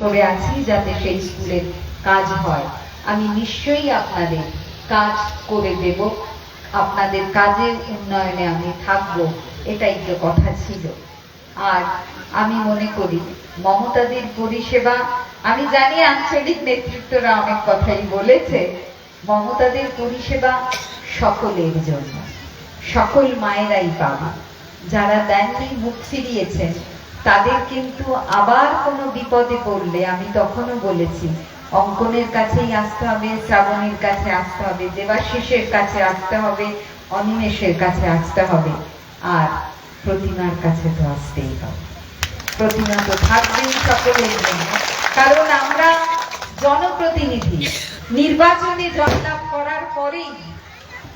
করে আছি যাতে সেই স্কুলের কাজ হয়। আমি নিশ্চয়ই আপনাদের কাজ করে দেব। আপনাদের কাজের উন্নয়নে আমি থাকব, এটাই তো কথা ছিল। আর আমি মনে করি, মমতাদির পরিষেবা, আমি জানি আঞ্চলিক নেতৃত্বরা অনেক কথাই বলেছে, মমতাদের পরিষেবা সকলের জন্য। সকল মায়েরাই পাবে যারা দেননি মুখ ফিরিয়েছেন তাদের কিন্তু আবার কোনো বিপদে পড়লে, আমি তখনও বলেছি, অঙ্কনের কাছেই আসতে হবে, শ্রাবণীর কাছে আসতে হবে, দেবাশিসের কাছে আসতে হবে, অনিমেষের কাছে আসতে হবে। আর প্রতিমার কাছে তো আসতেই হবে। প্রতিমা তো থাকবেই সকলের জন্য। কারণ আমরা জনপ্রতিনিধি, নির্বাচনে জয়লাভ করার পরেই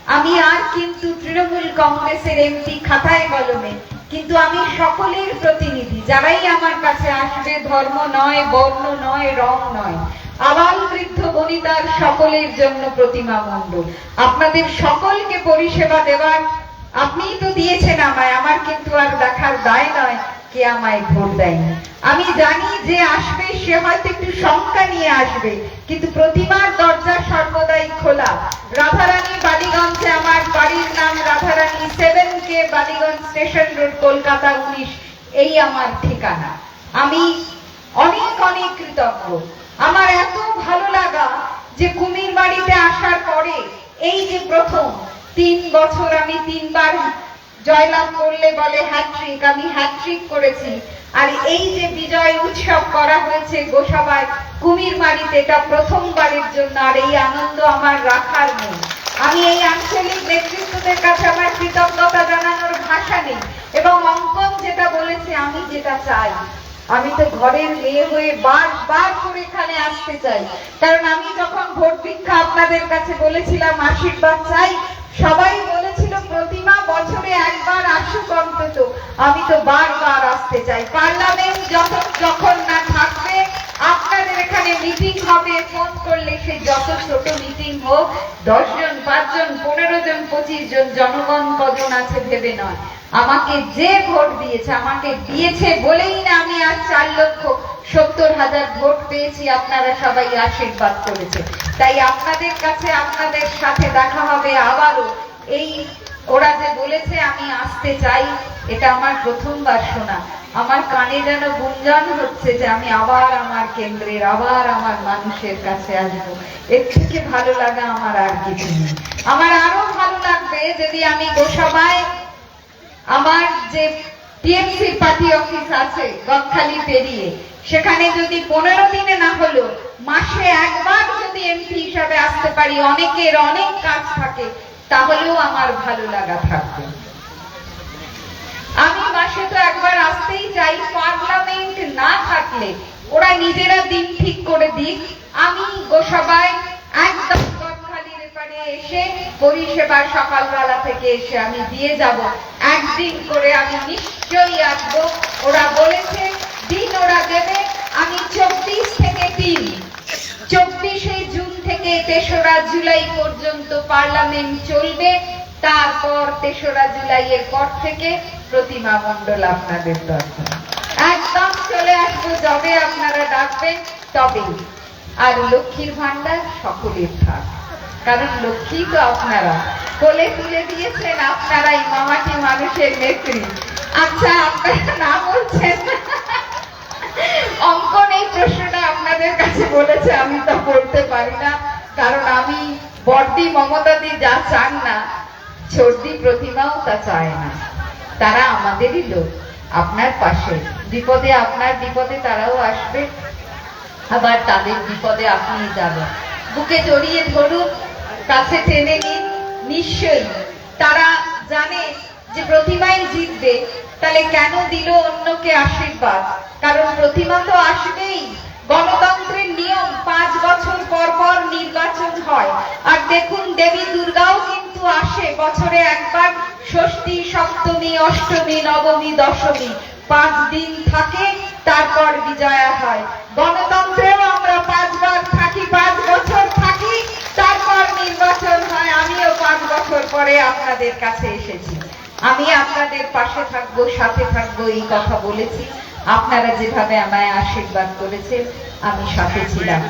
আমি আর কিন্তু তৃণমূল কংগ্রেসের এমপি খাতায় কলমে কিন্তু আমি সকলের প্রতিনিধি। যারাই আমার কাছে আসবে, ধর্ম নয়, বর্ণ নয়, রং নয়, আবাল বৃদ্ধ বনিতার সকলের জন্য প্রতিমা মণ্ডল। আপনাদের সকলকে পরিষেবা দেওয়ার, আপনিই তো দিয়েছেন আমায়, আমার কিন্তু আর দেখার দায় নয়। কে আমায় ভোট দেয়নি আমি জানি যে আসবে, সে হয়তো একটু শঙ্কা নিয়ে আসবে, কিন্তু প্রতিমার দরজা সর্বদাই খোলা। রাধারানী বালিগঞ্জে, আমার বাড়ির নাম Radharani seven K Ballygunge station road, Kolkata উনিশ, এই আমার ঠিকানা। আমি অনেক অনেক কৃতজ্ঞ। আমার এত ভালো লাগা যে কুমির বাড়িতে আসার পরে, এই যে প্রথম, তিন বছর আমি তিনবার জয়লাভ করলে বলে হ্যাট্রিক আমি হ্যাট্রিক করেছি। আর এই যে বিজয় উৎসব করা হয়েছে গোসাবায়, কুমির মারিতে এটা প্রথমবারের জন্য, আর এই আনন্দ আমার রাখার নেই আমি এই আঞ্চলিক নেতৃত্বদের কাছে আমার কৃতজ্ঞতা জানানোর ভাষা নেই, এবং অঙ্কন যেটা বলেছে, আমি যেটা চাই, আমি তো ঘরের মেয়ে হয়ে বার বার করে এখানে আসতে চাই। কারণ আমি যখন ভোট ভিক্ষা আপনাদের কাছে বলেছিলাম, আশীর্বাদ চাই, সবাই বলেছিল প্রতিমা বছরে একবার আসুক অন্তত, আমি তো বারবার আসতে চাই। পার্লামেন্ট যখন যখন না থাকবে, আপনাদের এখানে মিটিং হবে ফোন করলে সেই যত ছোট মিটিং হোক দশ জন পাঁচজন পনেরো জন পঁচিশ জন জনগণ কজন আছে ভেবে নয়। আমাকে যে ভোট দিয়েছে, আমাকে দিয়েছে বলেই না আমি আজ চার লক্ষ সত্তর হাজার ভোট পেয়েছি, আপনারা সবাই আশীর্বাদ করেছে। তাই আপনাদের কাছে, আপনাদের সাথে দেখা হবে আবারও এই ওরা যে বলেছে, আমি আসতে চাই, এটা আমার প্রথমবার শোনা। আমার কানে যেন গুঞ্জন হচ্ছে যে আমি আবার আমার কেন্দ্রের, আবার আমার মানুষের কাছে আসব। এর থেকে ভালো লাগা আমার আর কিছু নেই। আমার আরও ভালো লাগবে যদি আমি গোসাবায় আমার যে টিএমসি পার্টি অফিস আছে, গদখালি পেরিয়ে, সেখানে যদি পনেরো দিনে না হলো, মাসে একবার যদি এমপি হিসাবে আসতে পারি, অনেকের অনেক কাজ থাকে তাহলেও আমার ভালো লাগা থাকবে। আমি মাসে তো একবার আসতেই চাই, পার্লামেন্ট না থাকলে ওরা নিজেরা দিন ঠিক করে দিক। আমি গোসভায় একদম এসে পরিষেবা সকালবেলা থেকে এসে আমি দিয়ে যাব। একদিন করে আমি নিশ্চয়ই আসব। ওরা বলেছে, দিন ওরা দেবে। আমি চব্বিশ থেকে তিন। চব্বিশে থেকে তেসরা জুলাই পর্যন্ত পার্লামেন্ট চলবে। তারপর তেসরা জুলাইয়ের পর থেকে প্রতিমা মণ্ডল আপনাদের দরকার। একদম চলে আসব যবে আপনারা ডাকবেন, তবেই। আর লক্ষ্মীর ভান্ডার সকলের থাক। কারণ লক্ষ্মী তো আপনারা। কোলে তুলে দিয়েছেন আপনারাই মামাটি মানুষের নেত্রী। আচ্ছা আপনারা না বলছেন? অঙ্কন এই প্রশ্নটা আপনাদের কাছে বলেছে, আমি তা বলতে পারি না। কারণ আমি বর্দি মমতাদি যা চান না সর্দি প্রতিমাও তা চায় না। তারা আমাদেরই লোক, আপনার পাশে। বিপদে আপনার বিপদে তারাও আসবে। আবার তাদের বিপদে আপনি যাবেন। বুকে জড়িয়ে ধরুন, কাছে টেনে নিন, নিশ্চয়ই। তারা জানে যে প্রতিমাই জিতবে, তাহলে কেন দিল অন্যকে আশীর্বাদ? কারণ প্রতিমা তো আসবেই। গণতন্ত্রের নিয়ম পাঁচ বছর পর পর নির্বাচন হয়। আর দেখুন, দেবী দুর্গাও কিন্তু আসে বছরে একবার, ষষ্ঠী, সপ্তমী, অষ্টমী, নবমী, দশমী। পাঁচ দিন থাকে, তারপর বিজয়া হয়। গণতন্ত্রেও আমরা পাঁচবার থাকি, পাঁচ বছর থাকি, তারপর নির্বাচন হয়। আমিও পাঁচ বছর পরে আপনাদের কাছে এসেছি। আমি আপনাদের পাশে থাকব, সাথে থাকব, এই কথা বলেছি। আপনারা যেভাবে আমায় আশীর্বাদ করেছেন, আমি সাথে ছিলাম।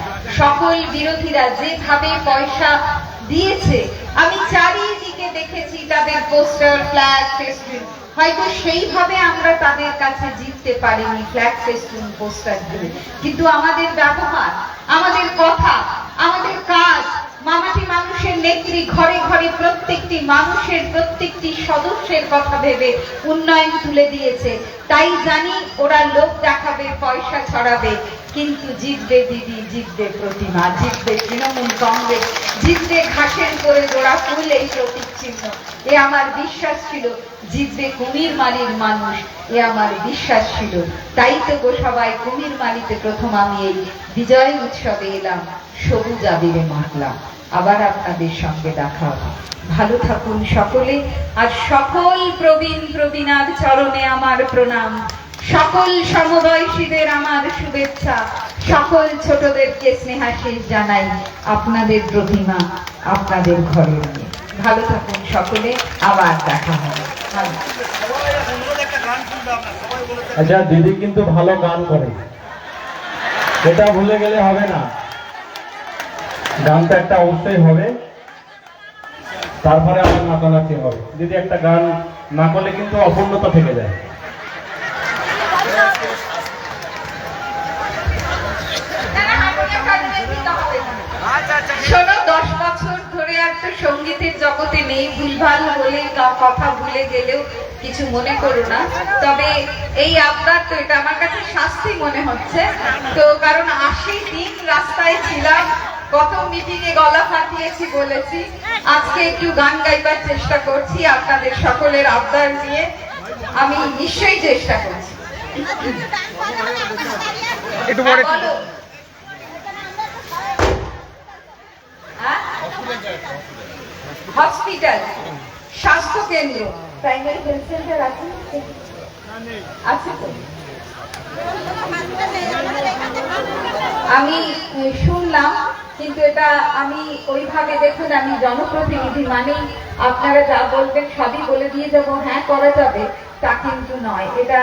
সকল বিরোধীরা যেভাবে পয়সা দিয়েছে, আমি চারিদিকে দেখেছি তাদের পোস্টার, ফ্ল্যাগ ফেস্টুন হয়তো সেইভাবে আমরা তাদের কাছে জিততে পারিনি, ফ্ল্যাগ ফেস্টুন পোস্টার দিয়ে। কিন্তু আমাদের ব্যবহার, আমাদের কথা, আমাদের কাজ মামাটি মানুষের নেত্রী, ঘরে ঘরে প্রত্যেকটি মানুষের প্রত্যেকটি সদস্যের কথা ভেবে উন্নয়ন তুলে দিয়েছে। তাই জানি ওরা লোক দেখাবে, পয়সা ছড়াবে, কিন্তু জিতবে দিদি, জিতবে প্রতিমা, জিতবে তৃণমূল কংগ্রেস, জিতবে ঘাসের করে জোড়া ফুল এই প্রতীক এ আমার বিশ্বাস ছিল, জিতবে কুমির মালির মানুষ, এ আমার বিশ্বাস ছিল। তাই তো গো সবাই, কুমির মালিতে প্রথম আমি এই বিজয় উৎসবে এলাম, সবুজ আবিরে মাখলাম। আবার আপনাদের সঙ্গে দেখা হবে। ভালো থাকুন সকলে, আর সকল প্রবীণ প্রবীণার চরণে আমার প্রণাম। সকল সমবয়সীদের আমার শুভেচ্ছা। সকল ছোটদেরকে স্নেহাশিস জানাই আপনাদের প্রতিমা, আপনাদের ঘরে নিয়ে ভালো থাকুন সকলে, আবার দেখা হবে। আচ্ছা দিদি কিন্তু ভালো গান করে। এটা ভুলে গেলে হবে না। গানটা একটা অবশ্যই হবে। তারপরে আমার নাচানাচি হবে। দিদি একটা গান না করলে কিন্তু অপূর্ণতা থেকে যায়। সঙ্গীতের জগতে নেই ভুলভাল কা- কথা ভুলে গেলেও কিছু মনে করো না। তবে এই আবদার তো এটা আমার কাছে শাস্তি মনে হচ্ছে। তো কারণ আশি দিন রাস্তায় ছিলাম কত মিটিং এ গলা ফাটিয়েছি বলেছি। আজকে একটু গান গাইবার চেষ্টা করছি আপনাদের সকলের আবদার নিয়ে। আমি নিশ্চয়ই চেষ্টা করছি। একটু পরে। হ্যাঁ। হ্যাঁ? হসপিটাল স্বাস্থ্য কেন্দ্র প্রাইমারি হেলথ সেন্টার আছে আছে তো। আমি শুনলাম কিন্তু এটা আমি ওইভাবে দেখুন, আমি জনপ্রতিনিধি মানে আপনারা যা বলবেন সবই বলে দিয়ে যাব। হ্যাঁ করা যাবে, তা কিন্তু নয়। এটা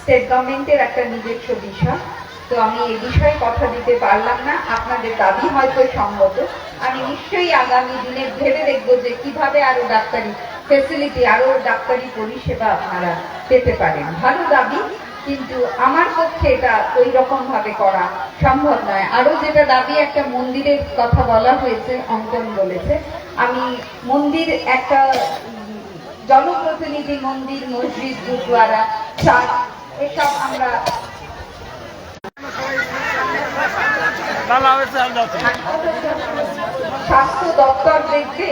স্টেট গভর্নমেন্টের একটা নিজস্ব বিষয়। তো আমি এই বিষয়ে কথা দিতে পারলাম না। আপনাদের দাবি হয়তো সঙ্গত আমি নিশ্চয়ই আগামী দিনে ভেবে দেখব যে কীভাবে আরও ডাক্তারি ফেসিলিটি আরও ডাক্তারি পরিষেবা আপনারা পেতে পারেন। ভালো দাবি। কিন্তু আমার পক্ষে এটা ওই রকম ভাবে করা সম্ভব নয়। আরও যেটা দাবি একটা মন্দিরের কথা বলা হয়েছে, অঙ্কন বলেছে, আমি মন্দির একটা জনপ্রতিনিধি মন্দির, মসজিদ গুরুদ্বারা চার্চ এসব আমরা স্বাস্থ্য দপ্তর দেখবে,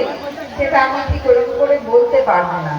সেটা আমি ওরকম করে বলতে পারব না।